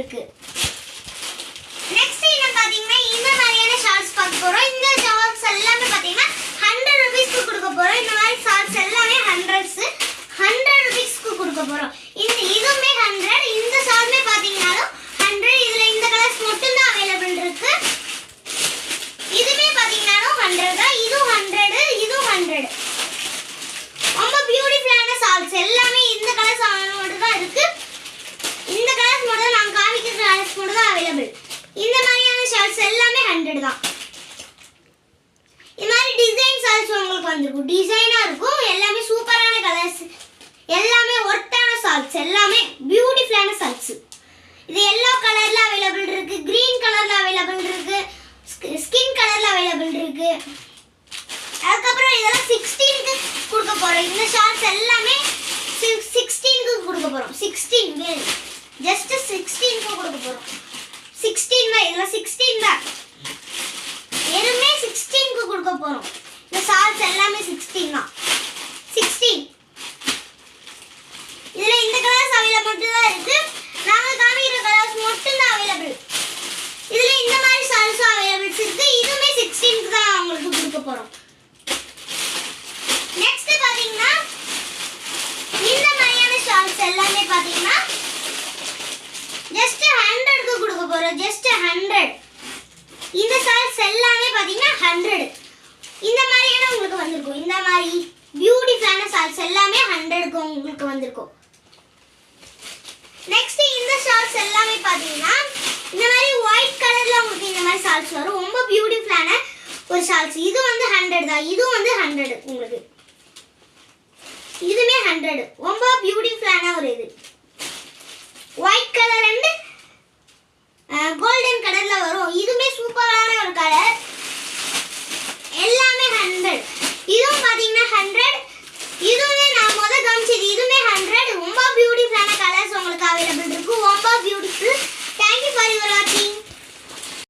இருக்கு ஹண்ட்ரட் தான் இது மாதிரி டிசைன் ஷார்ட்ஸ் உங்களுக்கு வந்திருக்கும். டிசைனாக இருக்கும். எல்லாமே சூப்பரான கலர்ஸ் எல்லாமே ஒர்த்தான சால்ஸ் எல்லாமே பியூட்டிஃபுல்லான சால்ஸ் இது எல்லோ கலரில் அவைலபிள் இருக்கு கிரீன் கலரில் அவைலபிள் இருக்கு ஸ்கின் கலரில் அவைலபிள் இருக்கு. அதுக்கப்புறம் இதெல்லாம் சிக்ஸ்டீனுக்கு கொடுக்க போகிறோம் இந்த ஷார்ட்ஸ் எல்லாமே சிக்ஸ்டீனுக்கு கொடுக்க போகிறோம் சிக்ஸ்டீன் ஜஸ்ட்டு சிக்ஸ்டீனுக்கு கொடுக்க போகிறோம் சிக்ஸ்டீன் தான் இதெல்லாம் சிக்ஸ்டீன் தான். போகிறோம் இந்த சால்ஸ் எல்லாமே சிக்ஸ்டீன் தான். சிக்ஸ்டீன் இதில் இந்த கலர்ஸ் அவைலபிள் மட்டும் தான் இருக்கு. நாங்கள் காமிக்கிற கலர்ஸ் மட்டும் தான் அவைலபிள் இதில் இந்த மாதிரி சால்ஸும் அவைலபிள்ஸ் இருக்கு. இதுவுமே சிக்ஸ்டீனுக்கு தான் அவங்களுக்கு கொடுக்க போகிறோம் நெக்ஸ்ட் பார்த்தீங்கன்னா இந்த மாதிரியான ஷால்ஸ் எல்லாமே பார்த்தீங்கன்னா ஜஸ்ட் ஹண்ட்ரட்க்கு கொடுக்க போகிறோம் ஜஸ்ட் ஹண்ட்ரட் இந்த சால்ஸ் எல்லாமே பார்த்தீங்கன்னா ஹண்ட்ரட் இந்த மாதிரியான உங்களுக்கு வந்திருக்கும் இந்த மாதிரி பியூட்டிஃபுல்லான ஷார்ட்ஸ் எல்லாமே ஹண்ட்ரட்க்கு உங்களுக்கு வந்திருக்கும். நெக்ஸ்ட் இந்த ஷால்ஸ் எல்லாமே பாத்தீங்கன்னா இந்த மாதிரி ஒயிட் கலர்ல உங்களுக்கு இந்த மாதிரி ஷால்ஸ் வரும். ரொம்ப பியூட்டிஃபுல்லான ஒரு ஷால்ஸ் இது வந்து ஹண்ட்ரட் தான். இதுவும் வந்து ஹண்ட்ரட் உங்களுக்கு. இதுமே ஹண்ட்ரட் ரொம்ப பியூட்டிஃபுல்லான